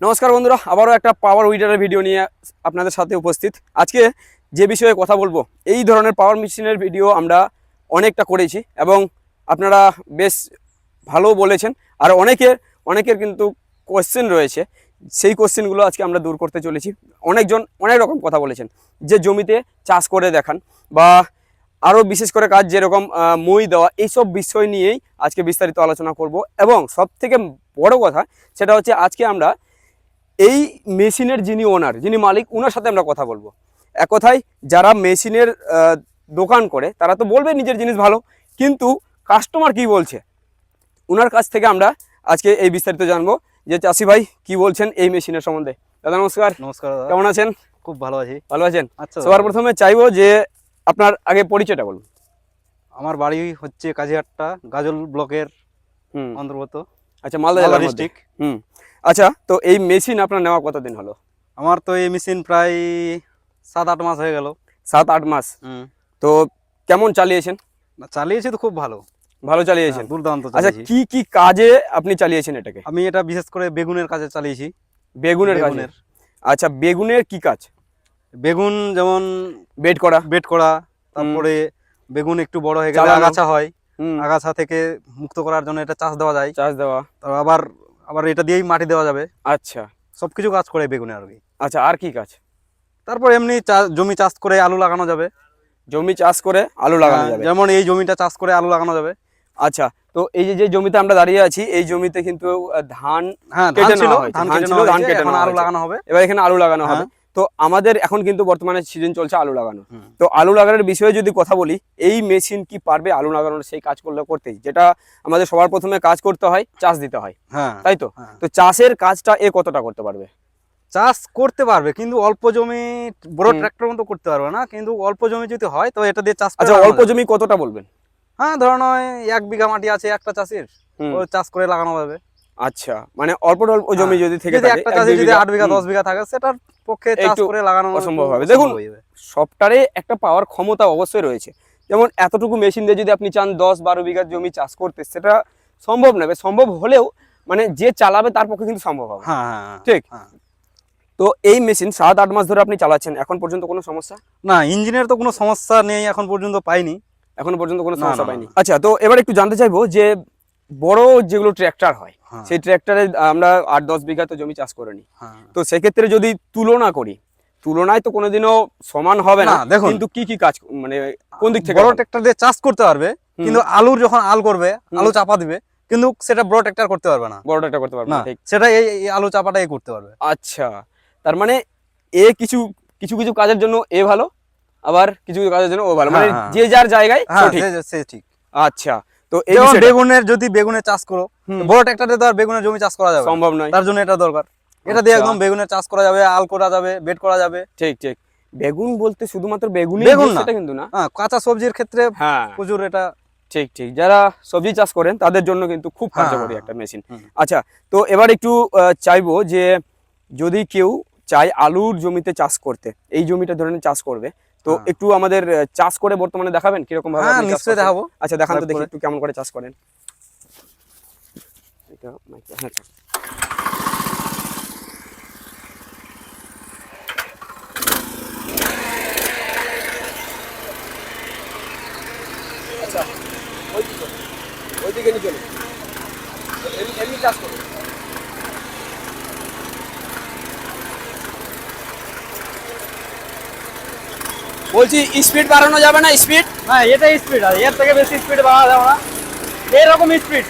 নমস্কার বন্ধুরা, আবারও একটা পাওয়ার উইডারের ভিডিও নিয়ে আপনাদের সাথে উপস্থিত। আজকে যে বিষয়ে কথা বলব, এই ধরনের পাওয়ার মেশিনের ভিডিও আমরা অনেকটা করেছি এবং আপনারা বেশ ভালো বলেছেন। আর অনেকের অনেকের কিন্তু কোশ্চেন রয়েছে, সেই কোশ্চেনগুলো আজকে আমরা দূর করতে চলেছি। অনেকজন অনেক রকম কথা বলেছেন, যে জমিতে চাষ করে দেখান বা আরও বিশেষ করে কাজ যেরকম মই দেওয়া, এইসব বিষয় নিয়েই আজকে বিস্তারিত আলোচনা করব। এবং সব থেকে বড় কথা, সেটা হচ্ছে আজকে আমরা এই মেশিনের যিনি ওনার যিনি মালিক ওনার সাথে আমরা কথা বলব। এক কথায় যারা মেশিনের দোকান করে তারা তো বলবে নিজের জিনিস ভালো কিন্তু কাস্টমার কি বলছে? ওনার কাছ থেকে আমরা আজকে এই বিস্তারিত জানব যে চাষি ভাই কি বলছেন এই মেশিনের সম্বন্ধে। দাদা নমস্কার। নমস্কার দাদা। কেমন আছেন? খুব ভালো আছি। ভালো আছেন? আচ্ছা সবার প্রথমে চাইব যে আপনার আগে পরিচয়টা বলুন। আমার বাড়ি হচ্ছে কাজিহাট্টা গাজল ব্লকের হুম। অন্তর্গত। আচ্ছা মালদা জেলা ডিস্ট্রিক্ট হুম। আচ্ছা তো এই মেশিন আপনার নেওয়া কতদিন হলো? আমার তো এই মেশিন প্রায় সাত আট মাস হয়ে গেল। সাত আট মাস তো কেমন চালিয়েছেন? চালিয়েছি তো খুব ভালো। ভালো চালিয়েছেন? হ্যাঁ, দুর্দান্ত আচ্ছা কি কি কাজে আপনি চালিয়েছেন এটাকে? আমি এটা বিশেষ করে বেগুনের কাজে চালিয়েছি। বেগুনের বেগুনের। আচ্ছা বেগুনের কি কাজ? বেগুন যেমন বেড করা। বেড করা তারপরে বেগুন একটু বড় হয়ে গেলে আগাছা হয়। আগাছা থেকে মুক্ত করার জন্য এটা চাষ দেওয়া যায়। চাষ দেওয়া। তারপর আবার আবার এটা দিয়েই মাটি দেওয়া যাবে। আচ্ছা। সবকিছু কাজ করে বেগুনে আর কি। আচ্ছা আর কি কাজ? তারপর এমনি জমি চাষ করে আলু লাগানো যাবে। জমি চাষ করে আলু লাগানো হ্যাঁ, যাবে। যেমন এই জমিটা চাষ করে আলু লাগানো যাবে। আচ্ছা তো এই যে যে জমিতে আমরা দাঁড়িয়ে আছি এই জমিতে কিন্তু ধান হ্যাঁ ধান ছিল ধান কেটে আলু লাগানো হবে। এবার এখানে আলু লাগানো হবে। হ্যাঁ। তো আমাদের এখন কিন্তু বর্তমানে সিজন চলছে আলু লাগানো তো আলু লাগানোর বিষয়ে যদি কথা বলি এই মেশিন কি পারবে আলু লাগানোর সেই কাজ করলে করতেই? যেটা আমাদের সবার প্রথমে কাজ করতে হয় চাষ দিতে হয়। হ্যাঁ তাই তো? হ্যাঁ। তো চাষের কাজটা এ কতটা করতে পারবে? চাষ করতে পারবে কিন্তু অল্প জমি বড়। ট্রাক্টর মতো করতে পারবে না কিন্তু অল্প জমি যদি হয় তো এটা দিয়ে চাষ আচ্ছা অল্প জমি কতটা বলবেন? হ্যাঁ ওই এক বিঘা মাটি আছে একটা চাষির চাষ করে লাগানো যাবে আচ্ছা মানে অল্প অল্প জমি হ্যাঁ। যদি থেকে যদি একটা এক চাষি যদি আট বিঘা হুম। দশ বিঘা থাকে সেটার পক্ষে চাষ করে লাগানো অসম্ভব হবে। দেখুন। সবটারে একটা পাওয়ার ক্ষমতা অবশ্যই রয়েছে যেমন এতটুকু মেশিন দিয়ে যদি আপনি চান দশ বারো বিঘা জমি চাষ করতে সেটা সম্ভব নয় সম্ভব হলেও মানে যে চালাবে তার পক্ষে কিন্তু সম্ভব হবে হ্যাঁ হ্যাঁ। ঠিক। তো এই মেশিন সাত আট মাস ধরে আপনি চালাচ্ছেন এখন পর্যন্ত কোনো সমস্যা না ইঞ্জিনের তো কোনো সমস্যা নেই এখন পর্যন্ত পাইনি এখনও পর্যন্ত কোনো সমস্যা পাইনি আচ্ছা তো এবার একটু জানতে চাইব যে বড় যেগুলো ট্র্যাক্টর হয় হ্যাঁ, সেই ট্র্যাক্টরে আমরা আট দশ বিঘা তো জমি চাষ করে নিই। হ্যাঁ। তো সেক্ষেত্রে যদি তুলনা করি তুলনায় তো কোনোদিনও সমান হবে না না, দেখুন। কিন্তু কি কি কাজ মানে কোন দিক থেকে বড় হবে? ট্রাক্টর দিয়ে চাষ করতে পারবে কিন্তু আলুর যখন আল করবে আলু চাপা দিবে কিন্তু সেটা বড় ট্রাক্টর করতে পারবে না। বড় ট্র্যাক্টর করতে পারবে না না ঠিক। সেটা এই আলু চাপাটাই করতে পারবে। আচ্ছা তার মানে এ কিছু কিছু কিছু কাজের জন্য এ ভালো আবার কিছু কিছু কাজের জন্য ও ভালো মানে হ্যাঁ, হ্যাঁ। যে যার জায়গায় সে ঠিক। আচ্ছা তো এই বেগুনের যদি বেগুনের চাষ করো বড় ট্রাক্টরে তো আর বেগুনের জমি চাষ করা যাবে সম্ভব নয়। তার জন্য এটা দরকার। এটা দিয়ে আচ্ছা। একদম বেগুনের চাষ করা যাবে আল করা যাবে বেড করা যাবে। ঠিক ঠিক। বেগুন বলতে শুধুমাত্র বেগুনই বেগুন না। কিন্তু না। হ্যাঁ কাঁচা সবজির ক্ষেত্রে হ্যাঁ। প্রচুর এটা ঠিক ঠিক। যারা সবজি চাষ করেন তাদের জন্য কিন্তু খুব হ্যাঁ, কার্যকরী একটা মেশিন। আচ্ছা তো এবার একটু চাইব যে যদি কেউ চায় আলুর জমিতে চাষ করতে এই জমিটা ধরে নিন চাষ করবে তো হ্যাঁ। একটু আমাদের চাষ করে বর্তমানে দেখাবেন কীরকম ভাবে হ্যাঁ নিশ্চয়ই দেখাবো আচ্ছা দেখান তো দেখি একটু কেমন করে চাষ করেন এটা মাইকে- হ্যাঁ, আচ্ছা। আচ্ছা, ওইদিকে, ওইদিকে নিয়ে চলুন। এমনি- চাষ করুন। বলছি স্পিড বাড়ানো যাবে না স্পিড না এটাই স্পিড আছে এর থেকে বেশি স্পিড বাড়া যাবে না। এইরকম স্পিড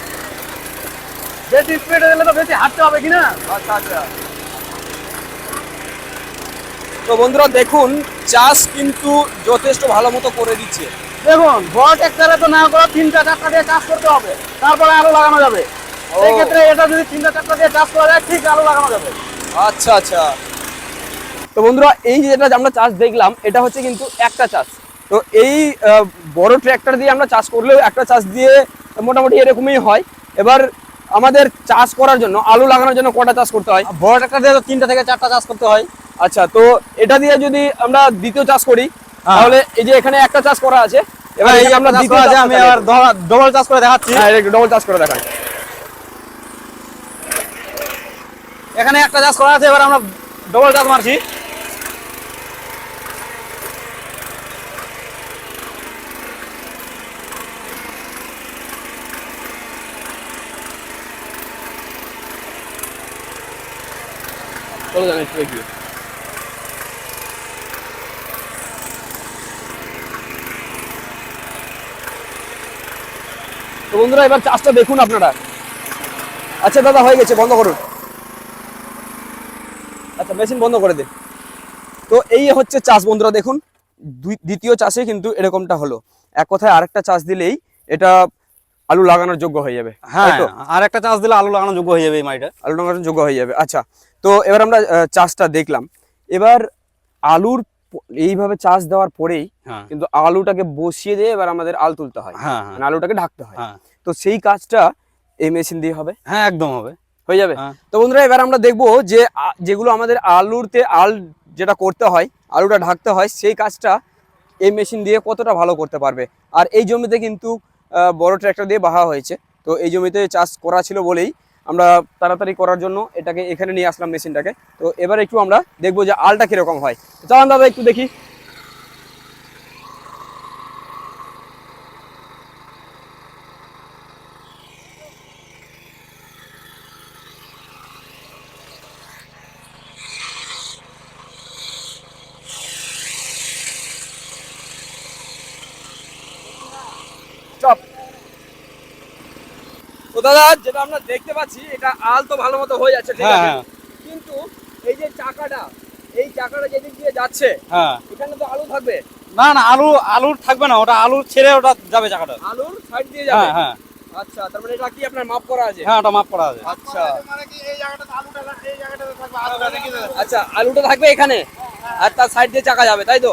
বেশি স্পিড গেলে তো বেশি হাঁটতে হবে কিনা আচ্ছা আচ্ছা। তো বন্ধুরা দেখুন চাষ কিন্তু যথেষ্ট ভালো মতো করে দিচ্ছে। দেখুন বড় ট্রাক্টরে তো না করে তিনটা চারটা দিয়ে চাষ করতে হবে। তারপরে আলু লাগানো যাবে। ও। সেই ক্ষেত্রে এটা যদি তিনটা চারটা দিয়ে চাষ করা যায় ঠিক আলু লাগানো যাবে। আচ্ছা আচ্ছা। তো বন্ধুরা এই যেটা আমরা চাষ দেখলাম এটা হচ্ছে কিন্তু একটা চাষ। তো এই বড় ট্র্যাক্টর দিয়ে আমরা চাষ করলেও একটা চাষ দিয়ে মোটামুটি এরকমই হয়। এবার আমাদের চাষ করার জন্য আলু লাগানোর জন্য কটা চাষ করতে হয়? বড় ট্রাক্টর দিয়ে তো তিনটা থেকে চারটা চাষ করতে হয়। আচ্ছা তো এটা দিয়ে যদি আমরা দ্বিতীয় চাষ করি হ্যাঁ। তাহলে এই যে এখানে একটা চাষ করা আছে এবার এই যে আমরা দ্বিতীয় আছে আমি আবার ডবল চাষ করে দেখাচ্ছি। হ্যাঁ ডবল চাষ করে দেখান। এখানে একটা চাষ করা আছে এবার আমরা ডবল চাষ মারছি। চলো জানি একটু এগিয়ে তো বন্ধুরা এবার চাষটা দেখুন আপনারা। আচ্ছা দাদা হয়ে গেছে বন্ধ করুন। আচ্ছা মেশিন বন্ধ করে দিন। তো এই হচ্ছে চাষ বন্ধুরা দেখুন। দ্বিতীয় চাষে কিন্তু এরকমটা হলো। এক কথায় আরেকটা চাষ দিলেই এটা আলু লাগানোর যোগ্য হয়ে যাবে। হ্যাঁ আর একটা চাষ দিলে আলু লাগানো যোগ্য হয়ে যাবে এই মাটিটা। আলু লাগানোর যোগ্য হয়ে যাবে। আচ্ছা তো এবার আমরা চাষটা দেখলাম। এবার আলুর এইভাবে চাষ দেওয়ার পরেই হ্যাঁ। কিন্তু আলুটাকে বসিয়ে দিয়ে এবার আমাদের আল তুলতে হয়। হ্যাঁ মানে আলুটাকে ঢাকতে হয়। হ্যাঁ। তো সেই কাজটা এই মেশিন দিয়ে হবে? হ্যাঁ একদম হবে। হয়ে যাবে? হ্যাঁ। তো বন্ধুরা এবার আমরা দেখব যে যেগুলো আমাদের আলুরতে আল যেটা করতে হয় আলুটা ঢাকতে হয় সেই কাজটা এই মেশিন দিয়ে কতটা ভালো করতে পারবে? আর এই জমিতে কিন্তু বড় ট্র্যাক্টর দিয়ে বাহা হয়েছে। তো এই জমিতে চাষ করা ছিল বলেই আমরা তাড়াতাড়ি করার জন্য এটাকে এখানে নিয়ে আসলাম মেশিনটাকে। তো এবার একটু আমরা দেখব যে আলটা কীরকম হয়। চলুন দাদা, একটু দেখি চপ তো দাদা যেটা আমরা দেখতে পাচ্ছি এটা আল তো ভালো মতো হয়ে যাচ্ছে ঠিক হ্যাঁ আছে? হ্যাঁ। কিন্তু এই যে চাকাটা এই চাকাটা যেদিক দিয়ে যাচ্ছে হ্যাঁ। এখানে তো আলু থাকবে? না না আলু আলু থাকবে না ওটা আলু ছেড়ে ওটা যাবে চাকাটা। আলুর সাইড দিয়ে যাবে? হ্যাঁ হ্যাঁ। আচ্ছা তার মানে এটা কি আপনার মাপ করা আছে? হ্যাঁ ওটা মাপ করা আছে। আচ্ছা। আচ্ছা আলুটা থাকবে এখানে? আর তার সাইড দিয়ে চাকা যাবে তাই তো?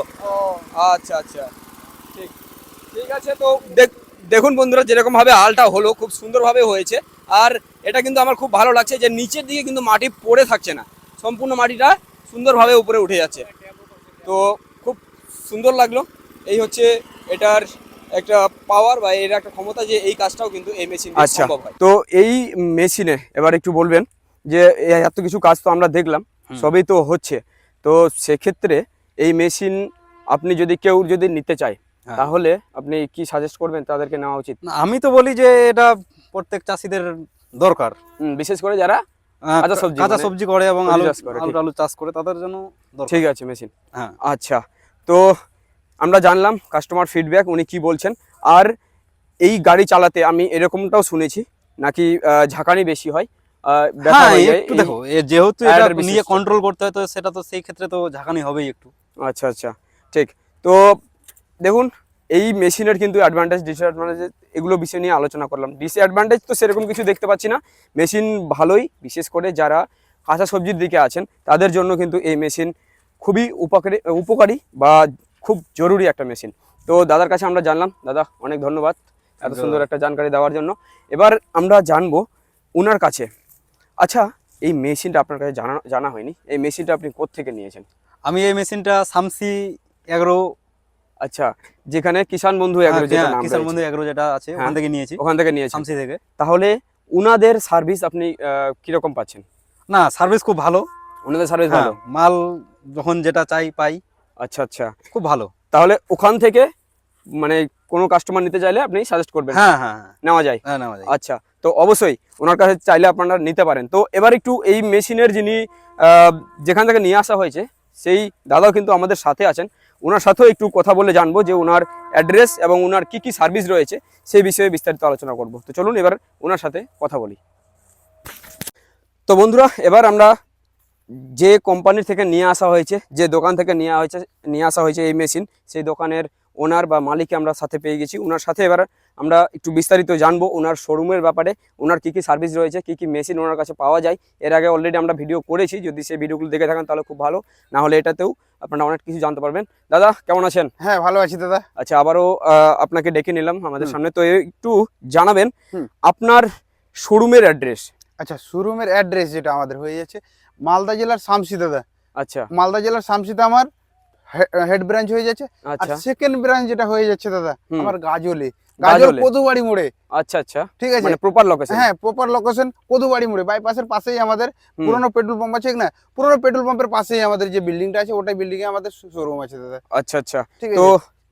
আচ্ছা আচ্ছা। ঠিক। ঠিক আছে তো দেখ- দেখুন বন্ধুরা যেরকমভাবে আলটা হলো খুব সুন্দরভাবে হয়েছে। আর এটা কিন্তু আমার খুব ভালো লাগছে যে নিচের দিকে কিন্তু মাটি পড়ে থাকছে না। সম্পূর্ণ মাটিটা সুন্দরভাবে উপরে উঠে যাচ্ছে। তো খুব সুন্দর লাগল। এই হচ্ছে এটার একটা পাওয়ার বা এর একটা ক্ষমতা যে এই কাজটাও কিন্তু এই মেশিন আচ্ছা। সম্ভব হয়। তো এই মেশিনে এবার একটু বলবেন যে এত কিছু কাজ তো আমরা দেখলাম সবই তো হচ্ছে। তো সেক্ষেত্রে এই মেশিন আপনি যদি কেউ যদি নিতে চায়। তাহলে আপনি কি সাজেস্ট করবেন তাদেরকে নেওয়া উচিত? আমি তো বলি যে এটা প্রত্যেক চাষিদের দরকার। বিশেষ করে যারা কাঁচা সবজি কাঁচা মানে সবজি করে এবং আলু চাষ করে, আলু চাষ করে তাদের জন্য ঠিক আছে মেশিন। হ্যাঁ। আচ্ছা তো আমরা জানলাম কাস্টমার ফিডব্যাক উনি কি বলছেন। আর এই গাড়ি চালাতে আমি এরকমটাও শুনেছি নাকি ঝাঁকানি বেশি হয় হ্যাঁ হয়ে দেখো যেহেতু এটা নিয়ে কন্ট্রোল করতে হয় তো সেটা তো সেই ক্ষেত্রে তো ঝাঁকানি হবেই একটু। আচ্ছা আচ্ছা ঠিক। তো দেখুন এই মেশিনের কিন্তু অ্যাডভান্টেজ ডিসঅ্যাডভান্টেজ এগুলো বিষয় নিয়ে আলোচনা করলাম। ডিসঅ্যাডভান্টেজ তো সেরকম কিছু দেখতে পাচ্ছি না। মেশিন ভালোই বিশেষ করে যারা কাঁচা সবজির দিকে আছেন তাদের জন্য কিন্তু এই মেশিন খুবই উপকারী উপকারী বা খুব জরুরি একটা মেশিন। তো দাদার কাছে আমরা জানলাম দাদা অনেক ধন্যবাদ এত সুন্দর একটা জানকারি দেওয়ার জন্য। এবার আমরা জানব ওনার কাছে। আচ্ছা এই মেশিনটা আপনার কাছে জানা জানা হয়নি। এই মেশিনটা আপনি কোত্থেকে নিয়েছেন? আমি এই মেশিনটা সামসি এগ্রো আচ্ছা যেখানে কিষান বন্ধু এগ্রো যেটা নাম হ্যাঁ, কিষান বন্ধু এগ্রো যেটা আছে হ্যাঁ। ওখান থেকে নিয়েছি। ওখান থেকে নিয়েছেন। সামসি থেকে। তাহলে উনাদের সার্ভিস আপনি কীরকম পাচ্ছেন? না সার্ভিস খুব ভালো। ওনাদের সার্ভিস হ্যাঁ, ভালো? মাল যখন যেটা চাই পাই। আচ্ছা আচ্ছা। খুব ভালো। তাহলে ওখান থেকে মানে কোনো কাস্টমার নিতে চাইলে আপনি সাজেস্ট করবেন। হ্যাঁ হ্যাঁ হ্যাঁ। নেওয়া যায়? হ্যাঁ নেওয়া যায়। আচ্ছা তো অবশ্যই ওনার কাছে চাইলে আপনারা নিতে পারেন। তো এবার একটু এই মেশিনের যিনি যেখান থেকে নিয়ে আসা হয়েছে সেই দাদাও কিন্তু আমাদের সাথে আছেন। ওনার সাথেও একটু কথা বলে জানব যে ওনার অ্যাড্রেস এবং ওনার কি কি সার্ভিস রয়েছে, সেই বিষয়ে বিস্তারিত আলোচনা করব। তো চলুন এবার ওনার সাথে কথা বলি। তো বন্ধুরা, এবার আমরা যে কোম্পানির থেকে নিয়ে আসা হয়েছে, যে দোকান থেকে নিয়ে হয়েছে, নিয়ে আসা হয়েছে এই মেশিন সেই দোকানের ওনার বা মালিককে আমরা সাথে পেয়ে গেছি। ওনার সাথে এবার আমরা একটু বিস্তারিত জানব ওনার শোরুমের ব্যাপারে ওনার কী কী সার্ভিস রয়েছে কী কী মেশিন ওনার কাছে পাওয়া যায়। এর আগে অলরেডি আমরা ভিডিও করেছি যদি সেই ভিডিওগুলো দেখে থাকেন তাহলে খুব ভালো না হলে এটাতেও আপনারা অনেক কিছু জানতে পারবেন। দাদা কেমন আছেন? হ্যাঁ ভালো আছি দাদা। আচ্ছা আবারও আপনাকে ডেকে নিলাম আমাদের সামনে। তো একটু জানাবেন আপনার শোরুমের অ্যাড্রেস আচ্ছা শোরুমের অ্যাড্রেস যেটা আমাদের হয়ে যাচ্ছে মালদা জেলার শামসি দাদা। আচ্ছা। মালদা জেলার শামসিতে আমার হেড ব্রাঞ্চ হয়ে যাচ্ছে। আর আচ্ছা। সেকেন্ড ব্রাঞ্চ যেটা হয়ে যাচ্ছে দাদা আমার গাজলে। গাজল। কদুবাড়ি মোড়ে। আচ্ছা আচ্ছা। ঠিক আছে? মানে প্রপার লোকেশন হ্যাঁ প্রপার লোকেশন কদুবাড়ি মোড়ে। বাইপাসের পাশেই আমাদের। পুরোনো পেট্রোল পাম্প আছে না? পুরোনো পেট্রোল পাম্পের পাশেই আমাদের যে বিল্ডিংটা আছে ওটাই বিল্ডিং এ আমাদের শোরুম আছে দাদা। আচ্ছা আচ্ছা। তো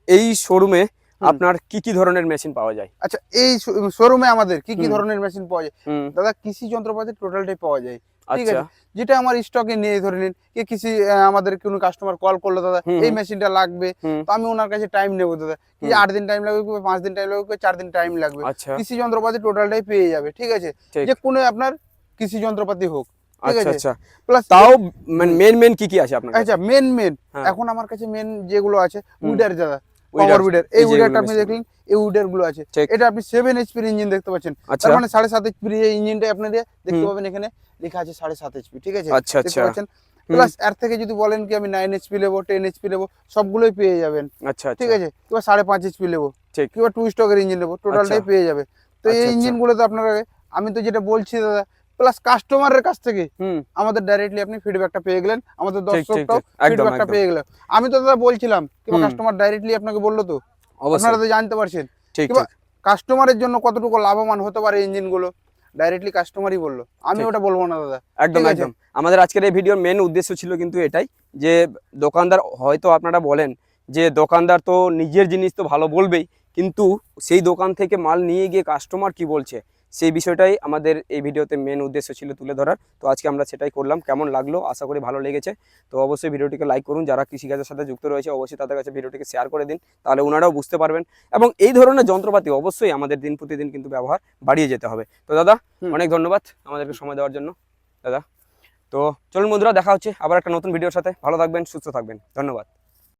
এই শোরুমে। আপনার কি কি ধরনের মেশিন পাওয়া যায়? আচ্ছা এই শোরুমে আমাদের কি কি ধরনের মেশিন পাওয়া যায়? দাদা কৃষি যন্ত্রপাতি টোটালটাই পাওয়া যায়। ঠিক আচ্ছা। আছে? যেটা আমার স্টকে নিয়ে ধরে নিন কি আহ, আমাদের কোনো কাস্টমার কল করল দাদা এই মেশিনটা লাগবে। তো আমি ওনার কাছে টাইম নেব দাদা। কি আট দিন টাইম লাগবে পাঁচ দিন টাইম লাগবে চার দিন টাইম লাগবে? আচ্ছা। কৃষি যন্ত্রপাতি টোটালটাই পেয়ে যাবে ঠিক আছে? যে কোনো আপনার কৃষি যন্ত্রপাতি হোক আচ্ছা আচ্ছা। প্লাস তাও মানে মেন কি কি আছে আপনার আচ্ছা মেন মেন হ্যাঁ। এখন আমার কাছে মেন যেগুলো আছে উইডার দাদা। পাওয়ার উইডার এই এই উইডারটা আপনি দেখলেন এই উইডারগুলো আছে এটা আপনি সেভেন এইচপির ইঞ্জিন দেখতে পাচ্ছেন। আচ্ছা। তার মানে সাড়ে সাত ইঞ্জিনটা দেখতে পাবেন এখানে লেখা আছে সাড়ে সাত এইচপি ঠিক আছে? আচ্ছা আচ্ছা। পাচ্ছেন? প্লাস এর থেকে যদি বলেন কি আমি নাইন এইচপি নেব টেন এইচপি নেব সবগুলোই পেয়ে যাবেন। আচ্ছা ঠিক আচ্ছা। আছে? কিংবা সাড়ে পাঁচ এইচপি নেব ঠিক। কিংবা টু স্টকের ইঞ্জিন নেব টোটালটাই আচ্ছা। পেয়ে যাবে। তো এই তো আপনারা আমি তো যেটা বলছি দাদা প্লাস কাস্টমারের কাছ থেকে আমাদের ডাইরেক্টলি আপনি ফিডব্যাকটা পেয়ে গেলেন আমাদের দর্শকটাও ফিডব্যাকটা পেয়ে গেলেন। আমি তো দাদা বলছিলাম কিংবা কাস্টমার ডাইরেক্টলি আপনাকে বলল তো? আপনারা তো জানতে পারছেন। কিংবা কাস্টমারের জন্য কতটুকু লাভবান হতে পারে ইঞ্জিনগুলো? ডাইরেক্টলি কাস্টমারই বলল। আমি ওটা বলব না দাদা। একদম একদম। আমাদের আজকের এই ভিডিওর মেন উদ্দেশ্য ছিল কিন্তু এটাই যে দোকানদার হয়তো আপনারা বলেন যে দোকানদার তো নিজের জিনিস তো ভালো বলবেই কিন্তু সেই দোকান থেকে মাল নিয়ে গিয়ে কাস্টমার কি বলছে? সেই বিষয়টাই আমাদের এই ভিডিওতে মেন উদ্দেশ্য ছিল তুলে ধরার। তো আজকে আমরা সেটাই করলাম। কেমন লাগল? আশা করি ভালো লেগেছে। তো অবশ্যই ভিডিওটিকে লাইক করুন। যারা কৃষিকাজের সাথে যুক্ত রয়েছে অবশ্যই তাদের কাছে ভিডিওটিকে শেয়ার করে দিন। তাহলে ওনারাও বুঝতে পারবেন। এবং এই ধরনের যন্ত্রপাতি অবশ্যই আমাদের দিন প্রতিদিন কিন্তু ব্যবহার বাড়িয়ে যেতে হবে। তো দাদা অনেক ধন্যবাদ আমাদেরকে সময় দেওয়ার জন্য। দাদা তো চলুন বন্ধুরা দেখা হচ্ছে আবার একটা নতুন ভিডিওর সাথে। ভালো থাকবেন সুস্থ থাকবেন। ধন্যবাদ।